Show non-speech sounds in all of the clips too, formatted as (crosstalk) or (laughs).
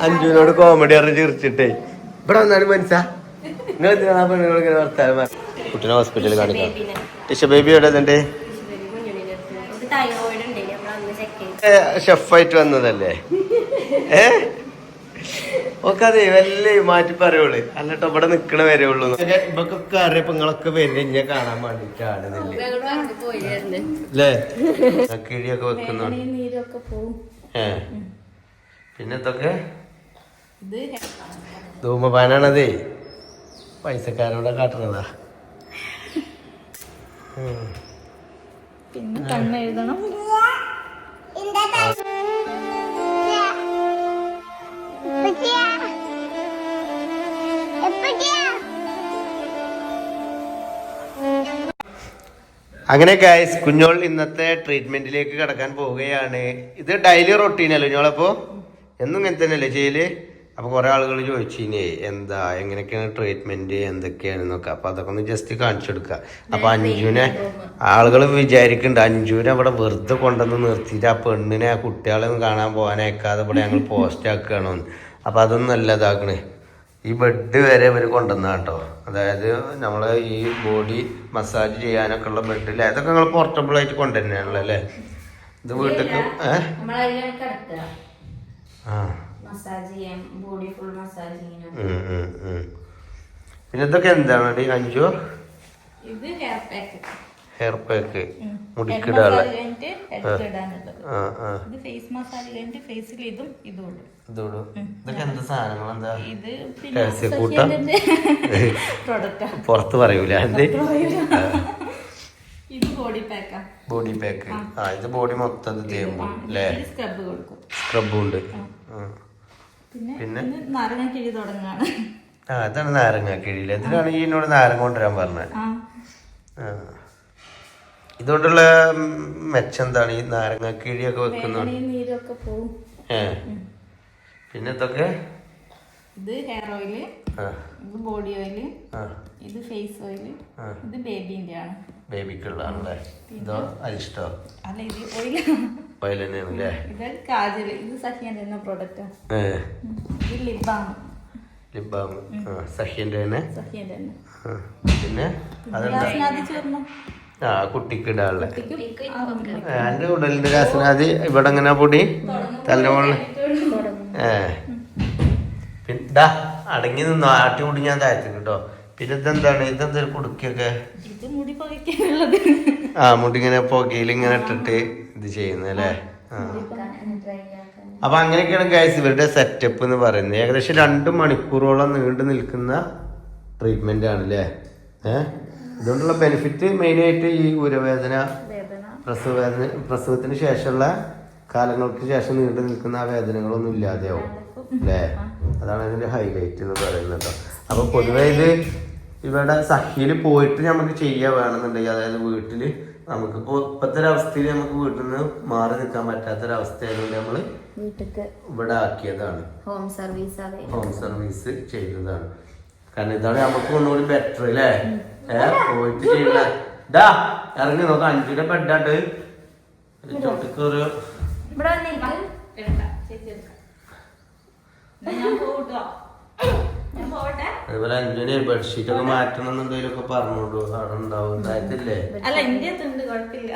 അഞ്ജുവിനോട് comedy അറിഞ്ഞ് ചിരിച്ചിട്ടേ. ഇവിടെ വന്നാലും മനസ്സാ. നിങ്ങൾ എന്തിനാ പെണ്ണുങ്ങൾ ഇങ്ങനെ വർത്താനം പറ- കുട്ടീനെ ഹോസ്പിറ്റലിൽ കാണിക്കാം. ടിഷ ബേബി എവിടെ ഇതിന്റെ ഉണ്ട്. നമ്മൾ അന്ന് ചെക്ക് ചെയ്തു. ഷെഫായിട്ട് വന്നതല്ലേ? ഏ? ഒക്കെ അതെ വല്ലേ മാറ്റി പറയുള്ളൂ അല്ലട്ടോ ഇവിടെ നിക്കണ വരെ ഉള്ളൂ. ഇവക്കൊക്കെ അറിയപ്പോ നിങ്ങളൊക്കെ വരുന്ന ഇന്നെ കാണാൻ വേണ്ടിട്ടാണ് അല്ലേ കിഴിയൊക്കെ വെക്കുന്നുണ്ട്. നീരൊക്കെ പോവും. ഏ. പിന്നെ ഇതൊക്കെ ധൂമപാനാണതേ. പൈസക്കാരോടെ കാട്ടുന്നതാ ഉം. പിന്നെ കണ്ണെഴുതണം അങ്ങനെ കായസ് കുഞ്ഞോൾ ഇന്നത്തെ ട്രീറ്റ്മെന്റിലേക്ക് കടക്കാൻ പോവുകയാണ്. ഇത് ഡെയിലി റൊട്ടീനല്ലോ കുഞ്ഞോളപ്പോ? എന്നും ഇങ്ങനെ തന്നെയല്ലേ ചെയ്യൽ? അപ്പൊ കുറെ ആളുകൾ ചോദിച്ചിനെ എന്താ എങ്ങനെയൊക്കെയാണ് ട്രീറ്റ്മെന്റ് എന്തൊക്കെയാണെന്നൊക്കെ. അപ്പൊ അതൊക്കെ ഒന്ന് ജസ്റ്റ് കാണിച്ചു കൊടുക്കുക അപ്പൊ അഞ്ജുനെ ആളുകൾ വിചാരിക്കുന്നുണ്ട് അഞ്ജുനെ അവിടെ വെറുതെ കൊണ്ടുവന്ന് നിർത്തിയിട്ട് ആ പെണ്ണിനെ ആ കുട്ടികളെ ഒന്നും കാണാൻ പോകാനേക്കാതെ ഇവിടെ ഞങ്ങൾ പോസ്റ്റ് (laughs) ആക്കുകയാണോന്ന് അപ്പോൾ അതൊന്നും അല്ല ഇതാക്കണേ ഈ ബെഡ് വരെ ഇവർ കൊണ്ടുവന്ന കേട്ടോ അതായത് നമ്മൾ ഈ ബോഡി മസാജ് ചെയ്യാനൊക്കെ ഉള്ള ബെഡിൽ അതൊക്കെ നിങ്ങൾ പോർട്ടബിൾ ആയിട്ട് കൊണ്ടുതന്നെയാണല്ലോ അല്ലേ? ഇത് വീട്ടിലേക്ക് ഏഹ് മസാജ് ബോഡി ഫുൾ മസാജ്. പിന്നെ ഇതൊക്കെ എന്താണ് അഞ്ചു ഇത് ഹെയർ പാക്ക് ഹെയർ പാക്ക് മുടിക്കിടാനുള്ള. ഇത് ഫേസ് മസാജ് കഴിഞ്ഞിട്ട് ഫേസിൽ ഇതും ഇതൊക്കെ എന്താ സാധനങ്ങൾ എന്താ? ഇത് രഹസ്യ കൂട്ട പ്രൊഡക്റ്റാ പുറത്ത് പറയൂല. ബോഡി പാക്കാ ആ. ഇത് ബോഡി മൊത്തം തേമ്പും അല്ലേ സ്ക്രബ് കൊടുക്കും. സ്ക്രബും ഉണ്ട്. പിന്നെ? നാരങ്ങ കിഴി തുടങ്ങാണ്. ആ അതാണ് നാരങ്ങ കിഴിയില്ല ഇതിനാണ് ഈ എന്നോട് നാരങ്ങ കൊണ്ടുവരാൻ പറഞ്ഞത്. ഇതുകൊണ്ടുള്ള മെച്ചം എന്താണ്? ഈ നാരങ്ങ കിഴിയൊക്കെ പോവും. പിന്നെ ഇതൊക്കെ ഇത് ഹെയർ ഓയിൽ ഇത് ബോഡി ഓയിൽ ഇത് ഫേസ് ഓയിൽ ഇത് ബേബിന്റെ ആണ് ബേബിക്കുള്ളതാണല്ലേ? ഇതോ അരിഷ്ടോ? അല്ല ഇത് ഓയിൽ ഓയിൽ തന്നെയാണ് അല്ലേ ഇത് കാജൽ ഇത് എന്ന പ്രോഡക്റ്റ് ഇത് ലിബാം. തന്നെ? സഹ്യന്റെ തന്നെ. പിന്നെ അതെന്താ? ആ കുട്ടിക്ക് ഇടാനുള്ള എന്റെ ഉടലിന്റെ രാസനാദി ഇവിടെ എങ്ങനെ പൊടി? തലമുള്ള മുകളിൽ ഏ. പിന്നെ അടങ്ങി നിന്നോ? ആട്ടി കൂടി ഞാൻ താഴ്ത്തി കേട്ടോ. പിന്നെ ഇതെന്താണ് ഇതെന്തൊരു കുടുക്കിയൊക്കെ ഇത് മുടി പകയ്ക്കാനുള്ളത് ആ മുടി ഇങ്ങനെ പുകയിൽ ഇങ്ങനെ ഇട്ടിട്ട് ഇത് ചെയ്യുന്നത് അല്ലേ? അപ്പൊ അങ്ങനെയൊക്കെയാണ് ഗൈസ് ഇവരുടെ സെറ്റപ്പ് എന്ന് പറയുന്നത്. ഏകദേശം രണ്ട് മണിക്കൂറോളം നീണ്ടു നിൽക്കുന്ന ട്രീറ്റ്മെന്റ് ആണ് അല്ലേ? ഏഹ് ഇതുകൊണ്ടുള്ള ബെനിഫിറ്റ് മെയിനായിട്ട് ഈ ഉരവേദന വേദന. പ്രസവ വേദന പ്രസവത്തിന് ശേഷമുള്ള കാലങ്ങൾക്ക് ശേഷം നീണ്ടു നിൽക്കുന്ന ആ വേദനകളൊന്നും ഇല്ലാതെയാവും അല്ലേ? അതാണ് അതിന്റെ ഹൈലൈറ്റ് എന്ന് പറയുന്നത്. അപ്പോൾ അപ്പൊ പൊതുവേ ഇത് ഇവിടെ സഖിയിൽ പോയിട്ട് നമുക്ക് ചെയ്യാൻ വേണമെന്നുണ്ടെങ്കിൽ അതായത് വീട്ടിൽ നമുക്കിപ്പോ ഇപ്പോഴത്തെ ഒരവസ്ഥയിൽ അവസ്ഥയിൽ നമുക്ക് വീട്ടിൽ നിന്ന് മാറി നിൽക്കാൻ പറ്റാത്തൊരവസ്ഥയായതുകൊണ്ട് നമ്മൾ ഇവിടെ ആക്കിയതാണ്. ഹോം സർവീസ് ഹോം സർവീസ് ചെയ്തതാണ്. കാരണം ഇതാണ് നമുക്ക് ഒന്നുകൂടി ബെറ്റർ അല്ലേ? ഏ പോയിട്ട് ചെയ്യുന്ന ഡാ ഇറങ്ങി നോക്കാം. അഞ്ചിന്റെ ബെഡാട്ട് ചോട്ടിക്ക് ഒരു ഇവിടെ വന്നിരിക്കും. ഞാൻ പോട്ടോ ഞാൻ പോട്ടെ അതുപോലെ അഞ്ജുനെ ബെഡ്ഷീറ്റ് ഒക്കെ മാറ്റണം എന്നുണ്ടെങ്കിലൊക്കെ പറഞ്ഞോളൂ അവിടെ ഉണ്ടാവും. ഉണ്ടായിട്ടില്ലേ അല്ല എന്റെ കുഴപ്പമില്ല.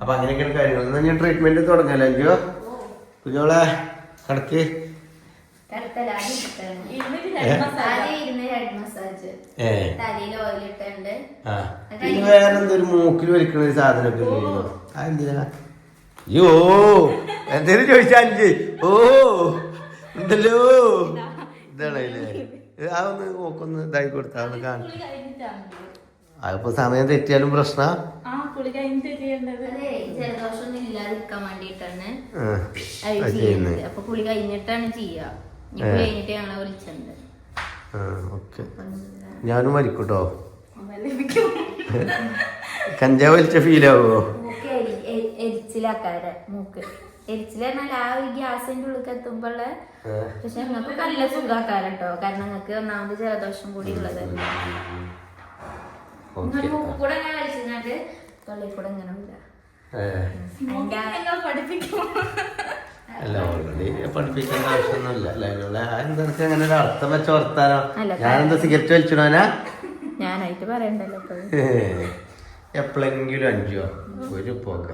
അപ്പൊ അങ്ങനെയൊക്കെയാണ് കാര്യങ്ങൾ എന്നാ ഞാൻ ട്രീറ്റ്മെന്റ് തുടങ്ങാല്ലേ അഞ്ചോ കുഞ്ഞോളെ കടക്ക്. വേറെന്തൊരു മൂക്കിൽ വലിക്കണ ഒരു സാധനമൊക്കെ അതെന്തിനാ അയ്യോ. എന്തേലും ചോദിച്ചാൽ ഓ. ഉണ്ടല്ലോ. ഇതാണ് ഒന്ന് മൂക്കൊന്ന് ഇതായി കൊടുത്താ ഒന്ന് കാണും. അതിപ്പോ സമയം തെറ്റിയാലും പ്രശ്ന. ഇല്ലാതിരിക്കാൻ ചെയ്യുന്നത് അപ്പൊ കുളി കഴിഞ്ഞിട്ടാണ് കഴിഞ്ഞിട്ട് ഞങ്ങളെ ഞാനും വലിക്കൂട്ടോ ലഭിക്കും കഞ്ചാവ് വലിച്ച ഫീലാവോ എരിച്ചിലാക്കാരെ മൂക്ക്. എരിച്ചിൽ പറഞ്ഞാൽ ആ ഒരു ഗ്യാസിന്റെ ഉള്ളിൽ എത്തുമ്പോൾ പക്ഷെ നിങ്ങൾക്ക് നല്ല സുഖാക്കാരം കേട്ടോ കാരണം നിങ്ങൾക്ക് ഒന്നാമത് ജലദോഷം കൂടി ഉള്ളത്. മൂക്ക് കൂടെ ഇങ്ങനെ കൂടെ പഠിപ്പിക്കും. അല്ല ഓൾറെഡി പഠിപ്പിക്കേണ്ട ആവശ്യമൊന്നുമില്ല. അല്ല അതിനുള്ള എന്തൊക്കെ അങ്ങനെ ഒരു അർത്ഥം വെച്ച വർത്താനോ അല്ല, ഞാനെന്താ സിഗരറ്റ് വലിച്ചിടാനാ ഞാനായിട്ട് പറയണ്ടല്ലോ ഇപ്പൊ എപ്പോഴെങ്കിലും അഞ്ചോ? ഒരു പുക.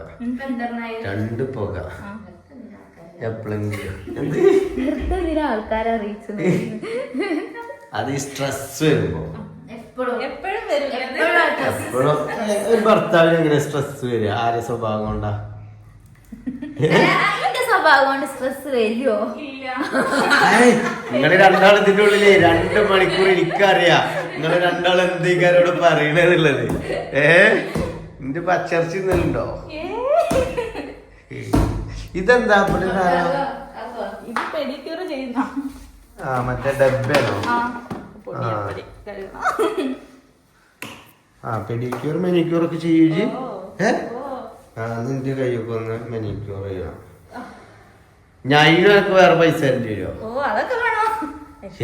രണ്ട് പുക. എപ്പോഴെങ്കിലും എന്ത്? ആൾക്കാരെ അറിയിച്ചു അത് ഈ സ്ട്രെസ് വരുമ്പോ. എപ്പോഴും. ഒരു ഭർത്താവിന് എങ്ങനെ സ്ട്രെസ് വരിക? ആരെ സ്വഭാവം കൊണ്ടാ? എന്റെ സ്വഭാവം കൊണ്ട് സ്ട്രെസ് വരുമോ ഇല്ല. നിങ്ങൾ രണ്ടാൾ ഇതിന്റെ ഉള്ളിൽ രണ്ട് മണിക്കൂർ എനിക്കറിയാ. നിങ്ങൾ രണ്ടാൾ എന്തേക്കാരോട് പറയണെന്നുള്ളത് ഏ? നിന്റെ പച്ചർച്ചി ഇന്നലുണ്ടോ ഇതെന്താ സാധനം? ഇത് പെഡിക്യൂർ ചെയ്യുന്ന. ആ മറ്റേ ഡബ്ബയാണോ? ആ പെഡിക്യൂർ മെനിക്യൂർ ഒക്കെ ചെയ്യൂജി. ഏ? ആ നിന്റെ കൈയൊക്കെ ഒന്ന് മെനിക്യൂർ ചെയ്യണം. ഞാൻ ഇതിനൊക്കെ വേറെ പൈസ തരേണ്ടി വരുമോ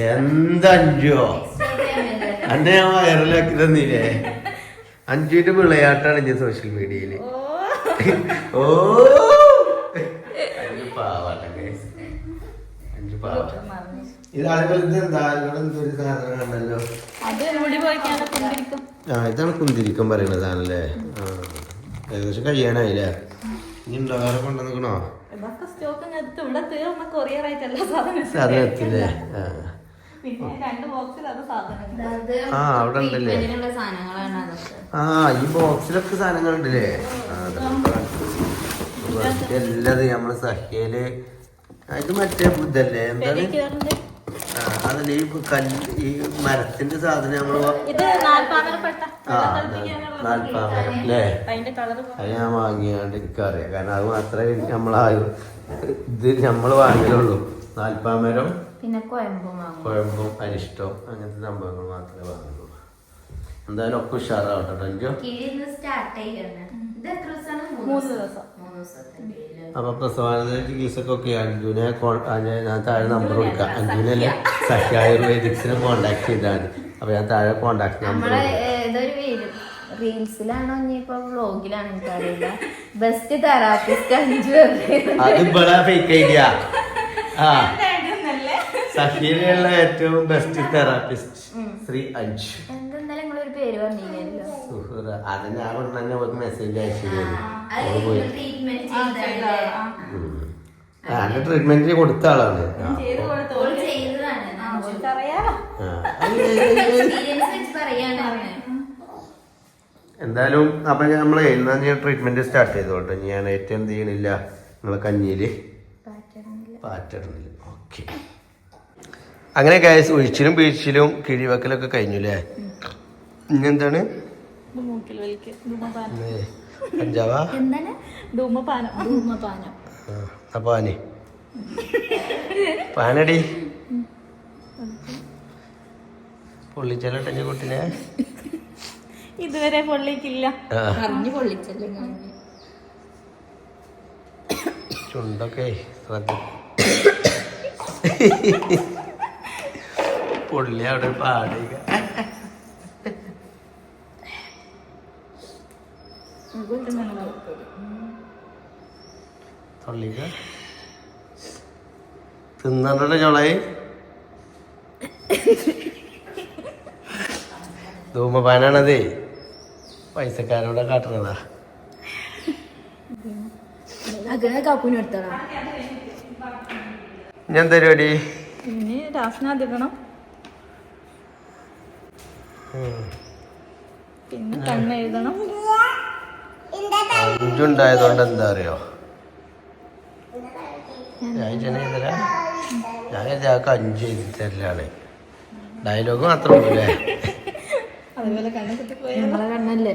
എന്തഞ്ചോ അന്റെ ഞാൻ വൈറലാക്കി തന്നില്ലേ? അഞ്ചുവിന്റെ വിളയാട്ടാണ് ഞാൻ സോഷ്യൽ മീഡിയയിൽ ഓ. പാവാട്ടെ അഞ്ചു പാവ. ഇത് ഇത് എന്താ? എന്തൊരു ആ ഇതാണ് കുന്തിരിക്കം പറയുന്നതാണല്ലേ ആ ഏകദേശം കഴിയാനായില്ലേ? ഇനി ഉണ്ടോ? വേറെ കൊണ്ടുവന്നിക്കണോ സാധനം എത്തില്ലേ ആ. ആ, അവിടെ ഉണ്ടല്ലേ? ആ ഈ ബോക്സിലൊക്കെ സാധനങ്ങളുണ്ടല്ലേ? ആ, അതൊക്കെ അല്ലത് നമ്മൾ സഹ്യയിൽ ഇത് മറ്റേ ബുദ്ധല്ലേ എന്താണ്? അതല്ല ഈ കല്ല് ഈ മരത്തിന്റെ സാധനം നമ്മൾ നാൽപ്പാമരം അല്ലേ? അത് ഞാൻ വാങ്ങിയാണ്ട് എനിക്കറിയാം. കാരണം അത് മാത്രമേ നമ്മളാ ഇത് നമ്മൾ വാങ്ങലുള്ളൂ നാൽപ്പാമരം പിന്നെ കുഴമ്പും അരിഷ്ടവും അങ്ങനത്തെ സംഭവങ്ങൾ മാത്രമേ വാങ്ങുള്ളൂ. എന്തായാലും ഒക്കെ ഉഷാറാവട്ടെ അഞ്ചോ സ്റ്റാർട്ട് ചെയ്യണം. മൂന്ന് ദിവസം. അപ്പൊ പ്രസവാനന്തര ചികിത്സക്കൊക്കെ അഞ്ജുനെ ഞാൻ താഴെ നമ്പർ കൊടുക്കാം. അഞ്ജുനല്ലേ? സഖ്യ. ആയുർവേദിക്സിനെ കോണ്ടാക്ട് മതി അപ്പൊ ഞാൻ താഴെ കോണ്ടാക്ട് നമ്പർ റീൽസിലാണോ ഇനിയിപ്പോ വ്ളോഗിലാണോ എനിക്കറിയില്ല. ബെസ്റ്റ് തെറാപ്പിസ്റ്റ് അഞ്ചു അത് ഇവിടെ ഫേക്ക് ഐഡിയ ആ. സഖ്യയിലുള്ള ഏറ്റവും ബെസ്റ്റ് തെറാപ്പിസ്റ്റ് ശ്രീ അഞ്ച്. എന്തെന്നാലും നിങ്ങളൊരു പേര് പറഞ്ഞില്ലല്ലോ. സുഹൃത അത് ഞാൻ ഉടനെ തന്നെ അവർക്ക് മെസ്സേജ് അയച്ചു തരും. അത് ട്രീറ്റ്മെന്റ് ആ, ചെയ്തതാ. ആ. അതിന്റെ ട്രീറ്റ്മെന്റ് കൊടുത്ത ആളാണ്. എന്തായാലും അപ്പൊ നമ്മൾ എന്നാ ഞാൻ ട്രീറ്റ്മെന്റ് സ്റ്റാർട്ട് ചെയ്തോട്ടെ ഞാൻ ഏറ്റവും എന്ത് ചെയ്യണില്ല? നിങ്ങളെ കഞ്ഞിയിൽ പാറ്റിടുന്നില്ല ഓക്കെ അങ്ങനെ ഗ്യാസ് ഒഴിച്ചിലും പിഴിച്ചിലും കിഴിവെക്കലൊക്കെ കഴിഞ്ഞു അല്ലേ ഇനി എന്താണ്? പാനി. പാനടി. പൊള്ളിച്ചാലട്ടെ കുട്ടിനെ. ഇതുവരെ പൊള്ളിക്കില്ല ചുണ്ടൊക്കെ ശ്രദ്ധ പൊള്ളി അവിടെ പാടുക തൊള്ളിക തിന്നണ്ടോ ചോളായി ധൂമപാനാണതേ പൈസക്കാരോടെ കാട്ടണതാ. ഞാൻ തരുവടി പിന്നെ അഞ്ചുണ്ടായതുകൊണ്ട് എന്താ അറിയോ? ഞാൻ ഇതാൾക്ക് അഞ്ച് എഴുതിത്തരലാണ് ഡയലോഗ് മാത്രം അതുപോലെ കണ്ണല്ലേ?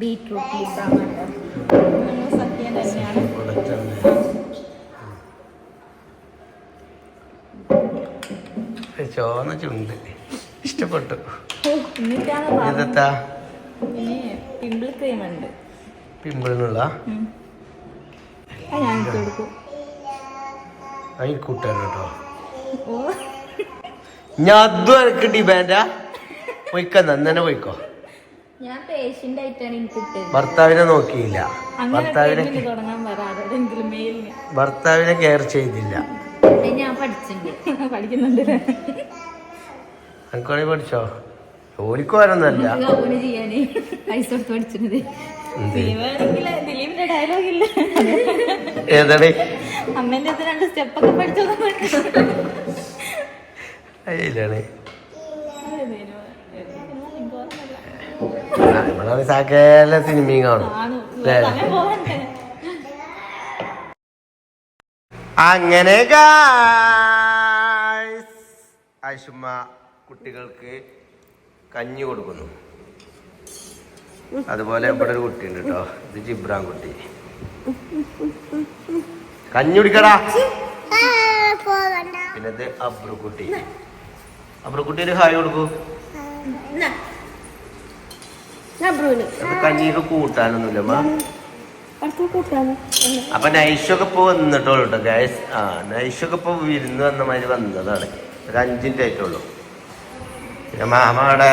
ബീറ്റ്റൂട്ട് സത്യം തന്നെയാണ്. ചോന്ന ചുണ്ട്. ഇഷ്ടപ്പെട്ടു. ഇതെത്താ പിമ്പിൾ ക്രീം ഉണ്ട്. പിമ്പിളിനുള്ള ഉം. അത് ഞാൻ കേട്ടോ. അതും എനിക്ക് ഡിമാൻഡാ പോയിക്കോ നന്നെ പോയിക്കോ. ഭർത്താവിനെ നോക്കിയില്ല. ഭർത്താവിനെ ഭർത്താവിനെ കെയർ ചെയ്തില്ല. ഞാൻ പഠിച്ചിട്ടുണ്ട്. (laughs) പഠിക്കുന്നുണ്ട് പഠിച്ചോ? ജോലിക്ക് വരൊന്നല്ല ഗവണ് ചെയ്യാന്. പൈസ കൊടുത്ത് പഠിച്ചിട്ടുണ്ട്. എന്ത്? വേണമെങ്കിൽ ദിലീപിന്റെ ഡയലോഗ് ഇല്ല. ഏതാണ് അമ്മേന്റെ അടുത്ത് രണ്ട് സ്റ്റെപ്പൊക്കെ പഠിച്ചോന്നു അതിലാണ് നമ്മളാണ് സകല സിനിമയും കാണും. അല്ലേ സമയം പോകണ്ടേ അങ്ങനെ ആയിഷുമ്മ കുട്ടികൾക്ക് കഞ്ഞി കൊടുക്കുന്നു. അതുപോലെ ഇവിടെ ഒരു കുട്ടി ഉണ്ട് കേട്ടോ ഇത് ജിബ്രാൻ കുട്ടി. കഞ്ഞി കുടിക്കടാ. പിന്നെ ഇത് അബ്രുക്കുട്ടി അബ്രുക്കുട്ടി ഒരു ഹായ് കൊടുക്കൂ. കഞ്ഞിക്ക് കൂട്ടാനൊന്നുമില്ല അപ്പൊ നൈഷൊക്കെ ഇപ്പൊ വന്നിട്ടുള്ളൂ കേട്ടോ ഗൈസ് ആ നൈഷൊക്കെ ഇപ്പൊ വിരുന്ന് വന്ന മാതിരി വന്നതാണ്. ഒരു അഞ്ചിന്റെ ആയിട്ടുള്ളൂ പിന്നെ മാമാടെ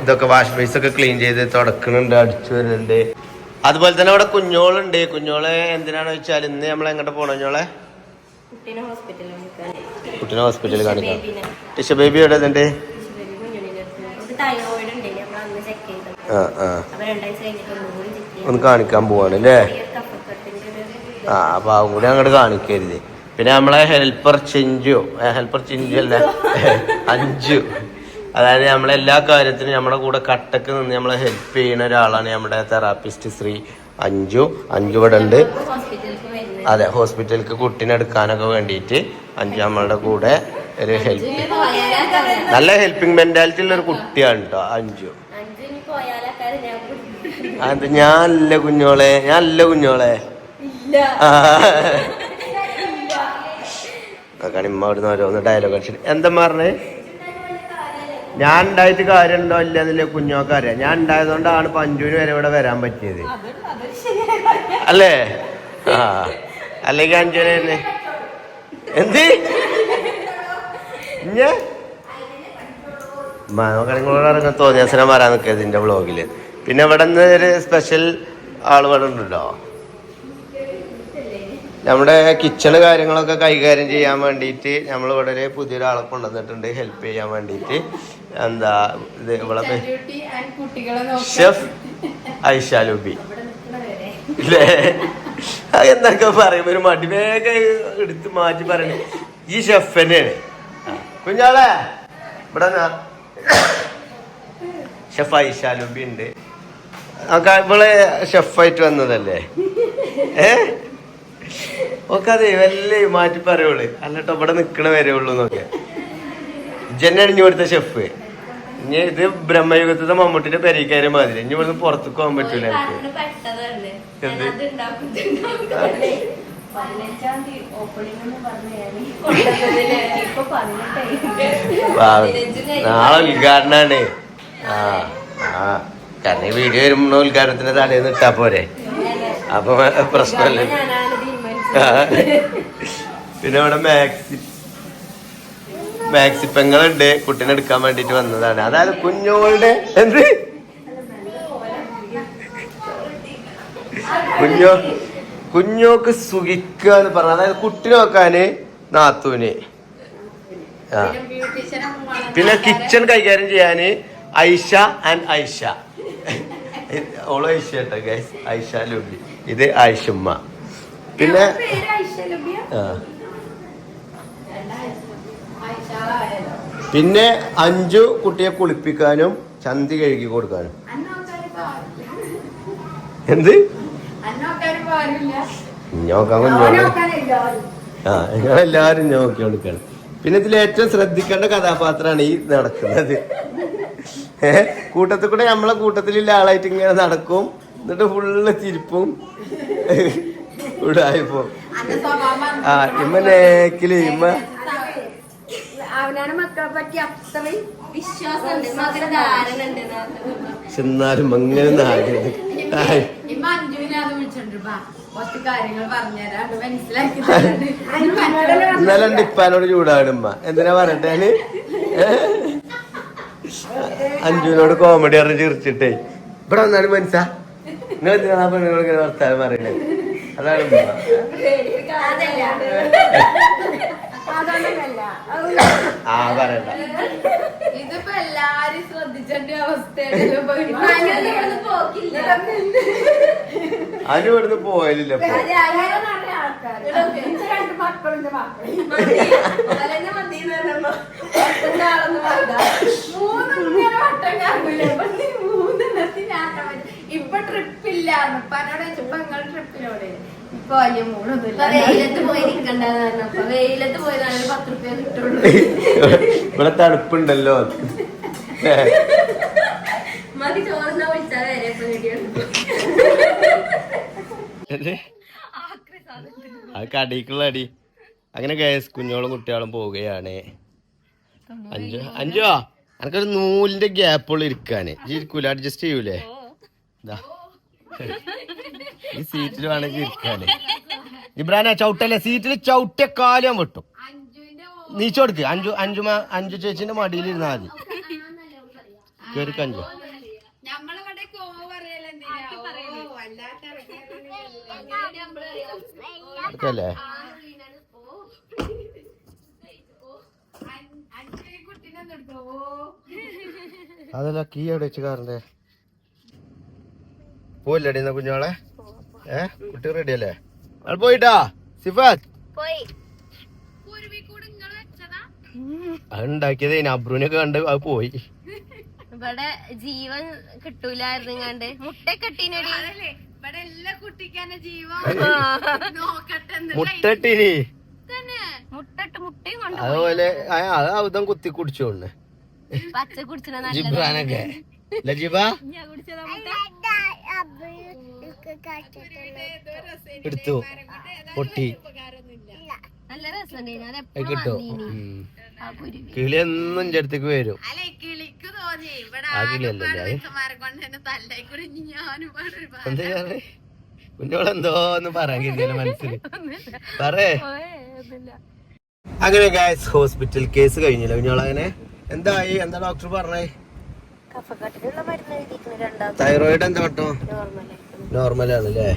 ഇതൊക്കെ വാഷ് ബേസ് ഒക്കെ ക്ലീൻ ചെയ്ത് തുടക്കുന്നുണ്ട് അടിച്ചു വരുന്നുണ്ട്. അതുപോലെ തന്നെ അവിടെ കുഞ്ഞോളുണ്ട്. കുഞ്ഞോളെ എന്തിനാണെന്ന് വെച്ചാൽ ഇന്ന് നമ്മൾ എങ്ങോട്ട് പോണോ കുഞ്ഞോളെ? കുട്ടീനെ ഹോസ്പിറ്റലിൽ കുട്ടീനെ ഹോസ്പിറ്റലിൽ കാണിക്കാം. ടിഷ ബേബി എവിടെ ഉണ്ട്. ആ ആ. ഒന്നും കാണിക്കാൻ പോവാണ് അല്ലേ ആ അപ്പൊ അതും കൂടി അങ്ങോട്ട് കാണിക്കരുത്. പിന്നെ നമ്മളെ ഹെൽപ്പർ ചെഞ്ചു. ഹെൽപ്പർ ചെഞ്ചു അല്ല. അഞ്ചു. അതായത് നമ്മളെ എല്ലാ കാര്യത്തിനും നമ്മുടെ കൂടെ കട്ടക്ക് നിന്ന് നമ്മളെ ഹെൽപ്പ് ചെയ്യുന്ന ഒരാളാണ് നമ്മുടെ തെറാപ്പിസ്റ്റ് ശ്രീ അഞ്ചു. അഞ്ചു ഇവിടെ ഉണ്ട്. അതെ ഹോസ്പിറ്റലിലേക്ക് കുട്ടീനെ എടുക്കാനൊക്കെ വേണ്ടിയിട്ട് അഞ്ചു നമ്മളുടെ കൂടെ ഒരു ഹെൽപ്പ്. നല്ല ഹെൽപ്പിംഗ് മെന്റാലിറ്റി ഉള്ള ഒരു കുട്ടിയാണ് കേട്ടോ അഞ്ചു അഞ്ചിന് പോയാലൊക്കെ ഞാൻ കുടി- അത് ഞാൻ അല്ല കുഞ്ഞോളെ. ഞാൻ അല്ല കുഞ്ഞോളെ ഇമ്മ അവിടുന്ന് ഓരോന്ന് ഡയലോഗ് അടിച്ചിട്ട്. എന്താ പറഞ്ഞേ? ഞാൻ ഉണ്ടായിട്ട് കാര്യമുണ്ടോ ഇല്ല എന്നില്ല കുഞ്ഞോക്ക് അറിയാം. ഞാൻ ഉണ്ടായതുകൊണ്ടാണ് പഞ്ചുവിന് വരെ ഇവിടെ വരാൻ പറ്റിയത്. അല്ലേ? ആ. അല്ലെങ്കിൽ അഞ്ചുവിനെ തന്നെ എന്ത്? ഇഞ്ഞ്? മാനവകടങ്ങളോട് ഇറങ്ങാൻ തോന്നിയാസനം വരാൻ നിൽക്കുക ഇതിന്റെ വ്ളോഗിൽ പിന്നെ ഇവിടെ നിന്ന് ഒരു സ്പെഷ്യൽ ആളുകളുണ്ടോ ഇവിടെ ഉണ്ടല്ലോ. നമ്മുടെ കിച്ചണ് കാര്യങ്ങളൊക്കെ കൈകാര്യം ചെയ്യാൻ വേണ്ടിയിട്ട് നമ്മൾ ഇവിടെ ഒരു പുതിയൊരാളെ കൊണ്ടുവന്നിട്ടുണ്ട് ഹെൽപ്പ് ചെയ്യാൻ വേണ്ടിയിട്ട്. എന്താ ഇത് ഇവിടെ ഷെഫ് ഐഷാലുബി ഇല്ലേ? എന്തൊക്കെ പറയും ഒരു മടി. വേഗം എടുത്ത് മാറ്റി പറയണേ. ഈ ഷെഫ് തന്നെയാണ്. കുഞ്ഞാളെ ഇവിടെ ഷെഫ് ഐഷ ലുബി ഉണ്ട്. ഇവൾ ഷെഫായിട്ട് വന്നതല്ലേ? ഏ? ഒക്കെ അതെ വല്ലേ മാറ്റി പറയുള്ളു അല്ലട്ടോ ഇവിടെ നിക്കണ വരെ ഉള്ളൂ നോക്കെ ജന്നെ അടിഞ്ഞു കൊടുത്ത ഷെഫ് ഇനി ഇത് ബ്രഹ്മയുഗത്തിന്റെ മമ്മൂട്ടിന്റെ പെരീക്കാരെ മാതിരി. ഇനി ഇവിടുന്ന് പുറത്തേക്ക് പോകാൻ പറ്റൂല എനിക്ക്. നാളെ ഉദ്ഘാടനാണ്. ആ ആ. കാരണം ഈ വീഡിയോ വരുമ്പോൾ ഉദ്ഘാടനത്തിന്റെ തലേന്ന് ഇട്ടാ പോരെ. അപ്പൊ പ്രശ്നമല്ല. പിന്നെ ഇവിടെ മാക്സി മാക്സി പെങ്ങളുണ്ട്. കുട്ടീനെ എടുക്കാൻ വേണ്ടിട്ട് വന്നതാണ്. അതായത് കുഞ്ഞോളുടെ എന്ത്? കുഞ്ഞോ കുഞ്ഞോക്ക് സുഖിക്കുക എന്ന് പറഞ്ഞ അതായത് കുട്ടി നോക്കാന് നാത്തൂന്. ആ. പിന്നെ കിച്ചൺ കൈകാര്യം ചെയ്യാന് ഐഷ ആൻഡ് ഐഷ. ഓൾ ഐഷ കേട്ടോ ഗൈസ് ഐഷ ലുബി. ഇത് ആയിഷമ്മ. പിന്നെ ആ. പിന്നെ അഞ്ചു കുട്ടിയെ കുളിപ്പിക്കാനും ചന്തി കഴുകി കൊടുക്കാനും. എന്ത്? നോക്കാൻ ആ ഞങ്ങളെല്ലാരും നോക്കി കൊടുക്കണം. പിന്നെ ഇതിൽ ഏറ്റവും ശ്രദ്ധിക്കേണ്ട കഥാപാത്രമാണ് ഈ നടക്കുന്നത്. കൂട്ടത്തിൽ കൂടെ നമ്മളെ കൂട്ടത്തിലുള്ള ആളായിട്ട് ഇങ്ങനെ നടക്കും. എന്നിട്ട് ഫുള്ള് തിരിപ്പും ഇടായിപ്പോ ആ ഇമ്മ നേക്കിൽ ഇമ്മ എന്നാലും അങ്ങനെ നാകരുത് കുറച്ച് കാര്യങ്ങൾ മനസ്സിലാക്കി (laughs) ഇന്നലെ ഇപ്പാനോട് ചൂടാടുമ്മ എന്തിനാ പറയട്ടെ അഞ്ജുവിനോട് കോമഡി അറിഞ്ഞ് ചിരിച്ചിട്ടേ. ഇവിടെ വന്നാലും മനസ്സാ. നിങ്ങൾ എന്തിനാ പെണ്ണുങ്ങൾ ഇങ്ങനെ വർത്താനം പറയണേ? അതാണ്. ആ പറയണ്ട. ഇതിപ്പോ എല്ലാരും ശ്രദ്ധിച്ചേണ്ട അവസ്ഥയാണല്ലോ ഇവിടുന്ന് പോയാലില്ല ഇപ്പൊ. മൂന്നിങ്ങനെ വട്ടം കറങ്ങൂലേ? അപ്പൊ നീ മൂന്നെണ്ണത്തിന് ആട്ടം പറ്റി. ഇപ്പൊ ട്രിപ്പില്ലാന്ന് പനോട് ഇപ്പൊ നിങ്ങൾ ട്രിപ്പിനോട് ഇപ്പൊ വലിയ മൂടൊന്നുമില്ല. വെയിലത്ത് പോയി നിക്കണ്ടെന്ന് പറഞ്ഞപ്പോ വെയിലത്ത് പോയി നല്ല പത്ത് റുപ്യ കിട്ടുള്ളൂ. ഇവിടെ തണുപ്പുണ്ടല്ലോ. മതി ചോറിനാ വിളിച്ചാൽ വരെ പേടിയുണ്ട് ആ കടിക്കുള്ള അടി അങ്ങനെ കേസ് കുഞ്ഞോളും കുട്ടികളും പോവുകയാണ്. അഞ്ചോ അഞ്ചോ? അനക്കൊരു നൂലിന്റെ ഗ്യാപ്പുള്ള ഇരിക്കാന്. ഇരിക്കൂല അഡ്ജസ്റ്റ് ചെയ്യൂലേ? ദാ. ഈ സീറ്റിൽ വേണമെങ്കിൽ ഇരിക്കാല്ലേ ഇബ്രാന ചവിട്ടല്ലേ? സീറ്റിൽ ചവിട്ടിയ കാലം വെട്ടും. നീച്ചു കൊടുക്ക്. അഞ്ചു അഞ്ചു മാ- അഞ്ചു ചേച്ചിന്റെ മടിയിൽ ഇരുന്നാ മതി. കേറിക്ക് അഞ്ചു അതല്ല കീ എവിടെ വെച്ച് കാറിന്റെ പോയില്ലടി എന്നാ കുഞ്ഞോളെ ഏ? കുട്ടി റെഡി അല്ലേ അത് പോയിട്ടാ? സിഫാത്ത്. അതുണ്ടാക്കിയത് അബ്രുവിനൊക്കെ കണ്ട് അത് പോയി. ഇവിടെ ജീവൻ കിട്ടൂലായിരുന്നു കണ്ട് മുട്ട കെട്ടിനടി. അതല്ലേ ഇവിടെ എല്ലാ കുട്ടിക്കാനെ ജീവൻ. മുട്ടട്ടിനി തന്നെ. മുട്ടട്ട് മുട്ടയും കൊണ്ട് അതുപോലെ അത് ഔതം കുത്തി കുടിച്ചോണ്ട് പച്ച കുടിച്ചിന നല്ല ജിബ്രാനൊക്കെ അല്ല ജിബ എടുത്തു? പൊട്ടി. നല്ല കിട്ടും. കിളി എന്നും എന്റെ അടുത്തേക്ക് വരും. അല്ലെ കിളിക്ക് തോന്നി ഇവിടെ ആ കിളിയല്ലേ എന്താ കുഞ്ഞോളെന്തോ പറയാൻ കിട്ടിയ മനസ്സിൽ പറേ അങ്ങനെ ഗായസ് ഹോസ്പിറ്റൽ കേസ് കഴിഞ്ഞില്ല കുഞ്ഞോളെ അങ്ങനെ? എന്തായി? എന്താ ഡോക്ടർ പറഞ്ഞേ? തൈറോയിഡ് എന്താ കേട്ടോ നോർമൽ അല്ലേ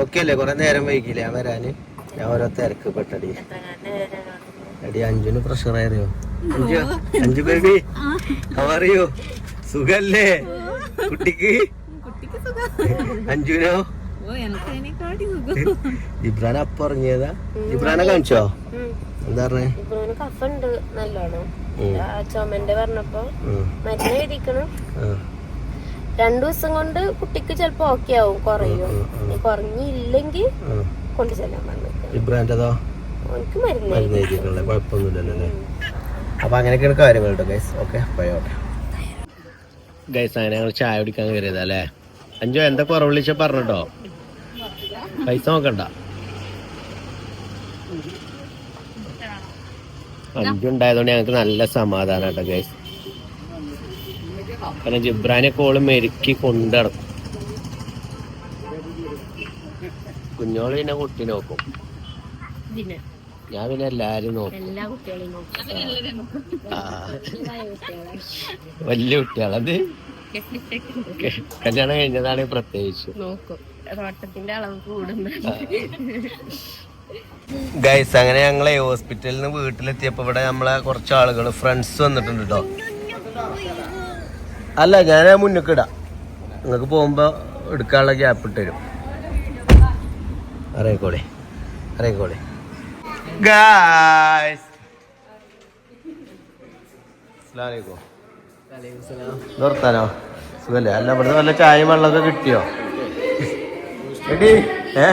ഓക്കെ അല്ലേ? കുറെ നേരം വൈകില്ലേ ഞാൻ വരാന്. ഞാൻ ഓരോ തിരക്ക് പെട്ടടി അടി അഞ്ചുന് പ്രഷർ ആയിരുന്നു അഞ്ചു അഞ്ചു ബേബി അവറിയോ സുഖല്ലേ? കുട്ടിക്ക്? അഞ്ചുനോ ഇബ്രാൻ അപ്പ ഇറങ്ങിയതാ ഇബ്രാനെ കാണിച്ചോ? എന്താ പറഞ്ഞേ? കഫുണ്ട് നല്ലോണം. ചുമന്റെ പറഞ്ഞപ്പോ. മരുന്ന് എഴുതിക്കണം. രണ്ടു ദിവസം കൊണ്ട് കുട്ടിക്ക് ചിലപ്പോ ഓക്കെ ആവും കുറയും. കൊറഞ്ഞില്ലെങ്കിൽ കൊണ്ട് ചെല്ലാൻ പറഞ്ഞു. ഇബ്രാന്റെതോ ഓനിക്ക് മരുന്ന് മരുന്ന് എഴുതിയിട്ടുള്ളത് കുഴപ്പമൊന്നുമില്ലല്ലോ അല്ലേ അപ്പൊ അങ്ങനെയൊക്കെയാണ് കാര്യങ്ങൾ കേട്ടോ ഗൈസ് ഓക്കെ പോയോട്ടെ ഗൈസ് അങ്ങനെ ഞങ്ങൾ ചായ കുടിക്കാൻ കയറിയതല്ലേ? അഞ്ചോ എന്താ കുറവ് വിളിച്ച പറഞ്ഞോ പൈസ നോക്കണ്ട. അഞ്ചു ഉണ്ടായതുകൊണ്ട് ഞങ്ങൾക്ക് നല്ല സമാധാനം കേട്ടോ ഗൈസ് കാരണം ജിബ്രാനെ കോൾ മെരുക്കി കൊണ്ടു നടക്കും കുഞ്ഞോൾ പിന്നെ കുട്ടി നോക്കും. ഇതിന് ഞാൻ പിന്നെ എല്ലാരും നോക്കും. എല്ലാ കുട്ടികളെയും നോക്കും. ആ. വലിയ കുട്ടികളത് കല്യാണം കഴിഞ്ഞതാണ് പ്രത്യേകിച്ച്. ഗൈസ് അങ്ങനെ ഞങ്ങളെ ഹോസ്പിറ്റലിൽ നിന്ന് വീട്ടിലെത്തിയപ്പോ ഇവിടെ നമ്മളെ കുറച്ച് ആളുകൾ ഫ്രണ്ട്സ് വന്നിട്ടുണ്ട് കേട്ടോ അല്ല ഞാൻ മുന്നിക്ക് ഇടാം. നിങ്ങൾക്ക് പോകുമ്പോ എടുക്കാനുള്ള ഗ്യാപ്പ് ഇട്ട് തരും. അറിയിക്കോളെ അറിയിക്കോളെ. നിർത്താനോ സുഖല്ലേ? അല്ല ഇവിടുന്ന് വല്ല ചായയും വെള്ളമൊക്കെ കിട്ടിയോ? എടി ഏ?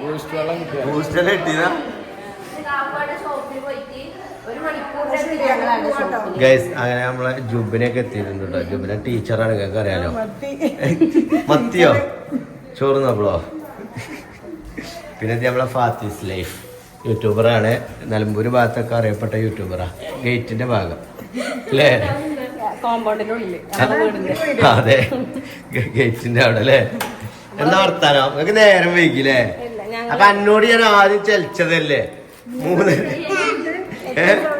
ബൂസ്റ്റെല്ലാം കിട്ടിയതാ? ഗൈസ് അങ്ങനെ നമ്മളെ ജുബിനൊക്കെ എത്തിയിട്ടുണ്ട് കേട്ടോ ജുബിനെ ടീച്ചറാണ് കേക്ക് അറിയാലോ. മത്തിയോ? ചോറ് നമ്മളോ പിന്നെ നമ്മളെ ഫാത്തിസ് ലൈഫ്. യൂട്യൂബറാണ് നിലമ്പൂർ ഭാഗത്തൊക്കെ അറിയപ്പെട്ട യൂട്യൂബറാ ഗേറ്റിന്റെ ഭാഗം. അല്ലേ അതെ. ഗേറ്റിന്റെ അവിടെ അല്ലേ എന്താ വർത്താനോ? നിങ്ങൾക്ക് നേരം വൈകില്ലേ അപ്പൊ എന്നോട് ഞാൻ ആദ്യം ചലിച്ചതല്ലേ? മൂന്ന് ഏ? കണ്ടിട്ടില്ലേ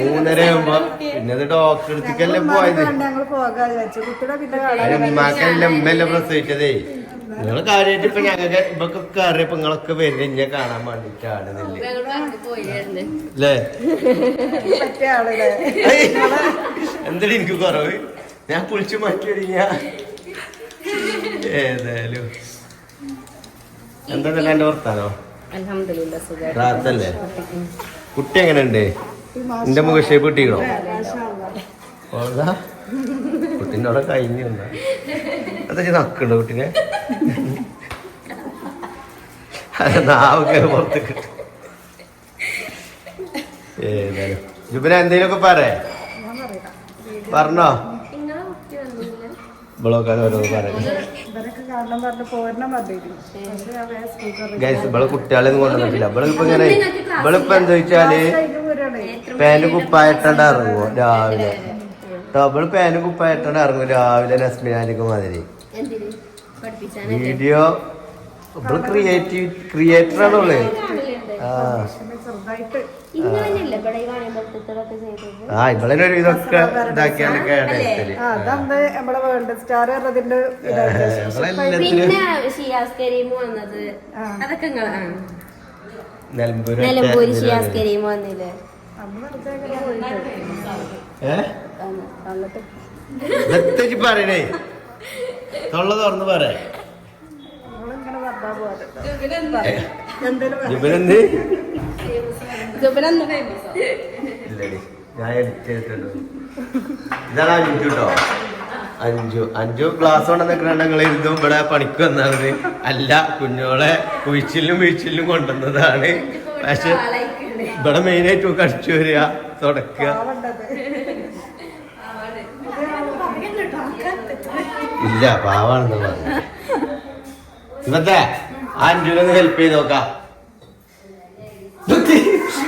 മൂന്നര ആകുമ്പോ പിന്നെ ഡോക്ടർ അടുത്തേക്കല്ലേ പോയത്? ഉമ്മാക്കല്ല പ്രസവിച്ചതേ? നിങ്ങൾ കാര്യമായിട്ട് ഇപ്പൊ ഞങ്ങൾക്ക് ഇപ്പൊക്കെ അറിയപ്പോ നിങ്ങളൊക്കെ വരുന്ന കാണാൻ വേണ്ടിട്ടാണ് അല്ലേ എനിക്ക് കുറവ്? ഞാൻ കുളിച്ചു മാറ്റി ഏതായാലും. എന്താ എന്റെ വർത്താനോ? റാത്തല്ലേ? കുട്ടി എങ്ങനെയുണ്ട്? എന്റെ മുഖഷേപ്പ് കിട്ടിക്കണോ? ഓളാ കുട്ടീന്റെ അവിടെ കഴിഞ്ഞു എന്താ നക്കുണ്ടോ കുട്ടീനെ? നാവൊക്കെ പുറത്ത് കിട്ടും ഏതായാലും. ജുബിന എന്തേലൊക്കെ പറയേ. പറഞ്ഞോ ഗൈസ് ഇവൾ കുട്ടികളെ കൊണ്ടുവന്നിട്ടില്ല. ഇവളിപ്പോ ഇങ്ങനെ ഇവളിപ്പോ എന്താ വെച്ചാൽ പാന്റ് കുപ്പായിട്ടണ്ട് ഇറങ്ങുമോ രാവിലെ. ഡബിൾ പാന്റ് കുപ്പായിട്ടാണ് ഇറങ്ങും. രാവിലെ രശ്മിനാലിക്ക് മാതിരി. വീഡിയോ. ഇവൾ ക്രിയേറ്റീവ് ക്രിയേറ്റർ ആണുള്ളേ ആ. ചെറുതായിട്ട്. ആ. ഇവളെ ഒരു ഇതൊക്കെ ഇതാക്കിയാണ് നമ്മളെ നിലമ്പൂര് ഷിയാസ് കരീം വന്നില്ലേ? പ്രത്യേകിച്ച് പറയണേ? തൊള്ള തുറന്ന് പറ ജുബിനെന്താ? ഇല്ലടി ഞാൻ എഡിറ്റ് ചെയ്തിട്ടുണ്ട്. ഇതാണ് അഞ്ചു കേട്ടോ അഞ്ചു അഞ്ചു ക്ലാസ് കൊണ്ട് നിൽക്കണ നിങ്ങൾ ഇരുന്നും ഇവിടെ പണിക്ക് വന്നത്. അല്ല കുഞ്ഞോളെ കുഴിച്ചിലും വീഴ്ചിലും കൊണ്ടുവന്നതാണ്. പക്ഷെ ഇവിടെ മെയിനായിട്ട് നമുക്ക് അടിച്ചു വരിക തുടക്കുക. ഇല്ല പാവാണെന്ന് പറഞ്ഞു. ഇവത്തെ ആ അഞ്ചുനൊന്ന് ഹെൽപ്പ് ചെയ്ത് നോക്കാം.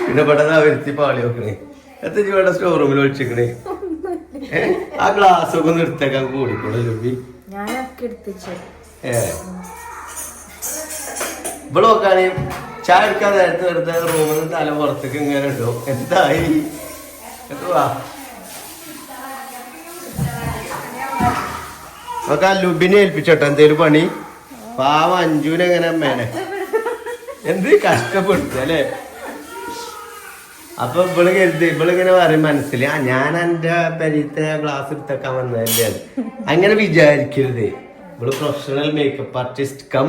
പിന്നെ പെട്ടെന്ന് വരുത്തി പാളി നോക്കണേ എത്ര ഇവിടെ സ്റ്റോറൂമിൽ ഒഴിച്ചിക്കണേ ആ ഗ്ലാസ് ഒക്കെ ഒന്ന് എടുത്തേക്കാൻ കൂടിക്കൂടെ ലുബി. ഏ. ഇവിടെ നോക്കാണ്. ചായ എടുക്കാൻ നേരത്തെ വെറുതെ റൂമിൽ തല പുറത്തേക്ക് ഇങ്ങനെ ഇടും. എന്തായി? ആ ലുബിനെ ഏൽപ്പിച്ചോട്ടോ എന്തേലും പണി? പാവ അഞ്ജുവിനെ എങ്ങനെ അമ്മേനെ എന്ത് കഷ്ടപ്പെടുത്തു അല്ലേ? അപ്പൊ ഇവൾ കരുതി ഇവളിങ്ങനെ പറയും മനസ്സിൽ ആ ഞാൻ എന്റെ പെരീത്തെ ഗ്ലാസ് എടുത്തേക്കാൻ വന്നതല്ലേ അങ്ങനെ വിചാരിക്കരുത്. ഇവൾ professional makeup artist cum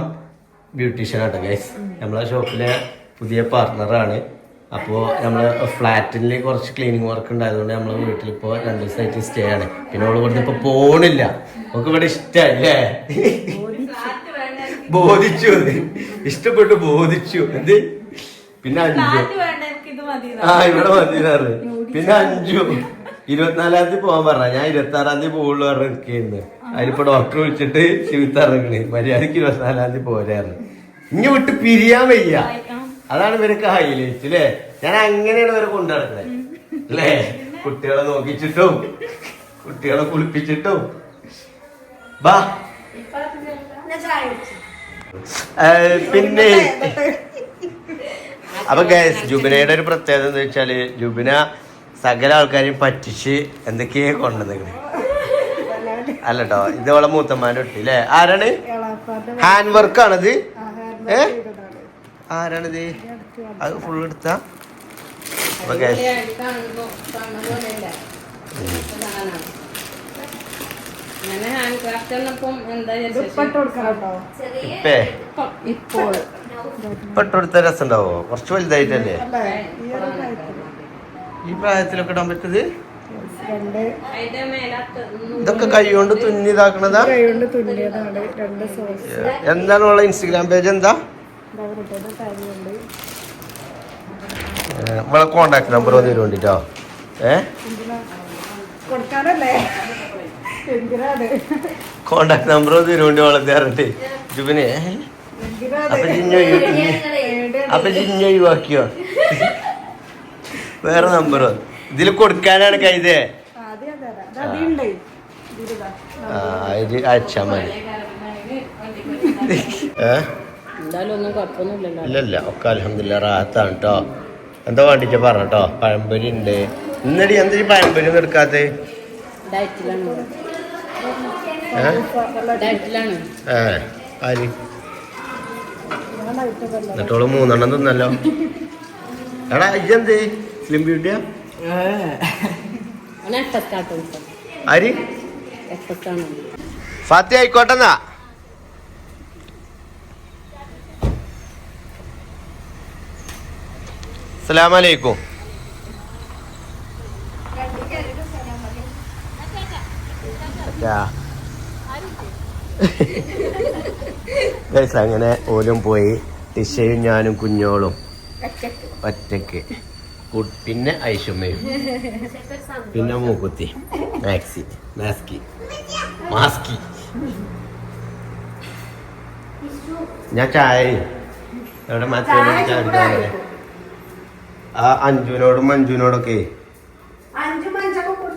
beautician ആട്ടോ ഗൈസ് നമ്മളെ ഷോപ്പിലെ പുതിയ പാർട്ട്ണറാണ് അപ്പോൾ നമ്മൾ ഫ്ലാറ്റിൽ കുറച്ച് ക്ലീനിങ് വർക്ക് ഉണ്ടായതുകൊണ്ട് നമ്മൾ വീട്ടിൽ ഇപ്പോൾ രണ്ട് ദിവസമായിട്ട് സ്റ്റേ ആണ്. പിന്നെ അവൾ ഇവിടുന്ന് ഇപ്പോൾ പോണില്ല. നമുക്ക് ഇവിടെ ഇഷ്ടമല്ലേ ബോധിച്ചു. ഇഷ്ടപ്പെട്ടു ബോധിച്ചു. എന്ത്? പിന്നെ അഞ്ചു. ആ ഇവിടെ മതിയാറ് പിന്നെ അഞ്ചു. ഇരുപത്തിനാലാം തീയതി പോകാൻ പറഞ്ഞ ഞാൻ ഇരുപത്തി ആറാം തീയതി പോകുള്ളൂ പറഞ്ഞ് നിൽക്കുന്നു. അതിലിപ്പോ ഡോക്ടർ വിളിച്ചിട്ട് ശിവിത്ത് ഇറങ്ങണേ മര്യാദയ്ക്ക് ഇരുപത്തിനാലാം തീയതി പോരായിരുന്നു. ഇനി വിട്ട് പിരിയാൻ വയ്യ. അതാണ് ഇവർക്ക് ഹൈലൈറ്റ് അല്ലേ ഞാൻ അങ്ങനെയാണ് ഇവരെ കൊണ്ടു നടക്കുന്നത് അല്ലേ കുട്ടികളെ നോക്കിച്ചിട്ടും കുട്ടികളെ കുളിപ്പിച്ചിട്ടും. ബാ. പിന്നെ അപ്പൊ ഗൈസ് ജുബിനയുടെ ഒരു പ്രത്യേകത എന്താ വെച്ചാൽ ജുബിന സകല ആൾക്കാരെയും പറ്റിച്ച് എന്തൊക്കെയാ അല്ലട്ടോ ഇത് അവളെ മൂത്തമ്മാന്റെ ഒട്ടി അല്ലേ ആരാണ്? ഹാൻഡ് വർക്ക് ആണത്? ഏ? ആരാണിത്? അത് ഫുൾ എടുത്ത? ഇട്ടെടുത്ത രസം ഉണ്ടാവോ കുറച്ച് വലുതായിട്ടല്ലേ. ഈ പ്രായത്തിലൊക്കെ ഇടാൻ പറ്റത് രണ്ട് ഇതൊക്കെ കൈ കൊണ്ട് തുന്നി ഇതാക്കണതാ? കൈ കൊണ്ട് തുന്നിയതാണ് രണ്ട് സോസ്. എന്താണ് ഉള്ള ഇൻസ്റ്റഗ്രാം പേജ് എന്താ? നമ്മളെ കോണ്ടാക്ട് നമ്പർ ഒന്ന് വേണ്ടിട്ടോ? ഏ? കോണ്ടാക്ട് നമ്പർ ഒന്ന് വേണ്ടി വളർത്തിയാറുണ്ട് ജുബിനെ അപ്പൊ ജിഞ്ഞ അപ്പൊ ജിഞ്ഞ ഒഴിവാക്കിയോ? വേറെ നമ്പർ ഇതിൽ കൊടുക്കാനാണ് കൈതേ. അയച്ചാ മതി. (laughs) ഇല്ലല്ല ഒക്കെ അലഹമില്ല റാഹത്താണ് കേട്ടോ എന്താ വേണ്ടിച്ച പറഞ്ഞോ പഴംപൊരി ഉണ്ട് ഇന്നടി എന്തൊരു പഴംപൊരി ഒന്നും എടുക്കാത്ത? ഏ? ആര്? എന്നിട്ടോൾ മൂന്നെണ്ണം തിന്നല്ലോ. (laughs) എടാ ഇജ്ജെന്തേ? സ്ലിം ബ്യൂട്ടിയാ ആര്? ഫാത്തി അസ്സലാമലൈക്കും. ഗൈസ് അങ്ങനെ ഓലും പോയി. ടിഷയും ഞാനും കുഞ്ഞോളും. ഒറ്റയ്ക്ക്. പിന്നെ ഐഷമ്മയും പിന്നെ മൂക്കുത്തി. മാക്സി. മാസ്കി. മാസ്കി. ഞാൻ ചായ എവിടെ മറ്റേ? ആ അഞ്ജുവിനോടും മഞ്ജുവിനോടൊക്കെ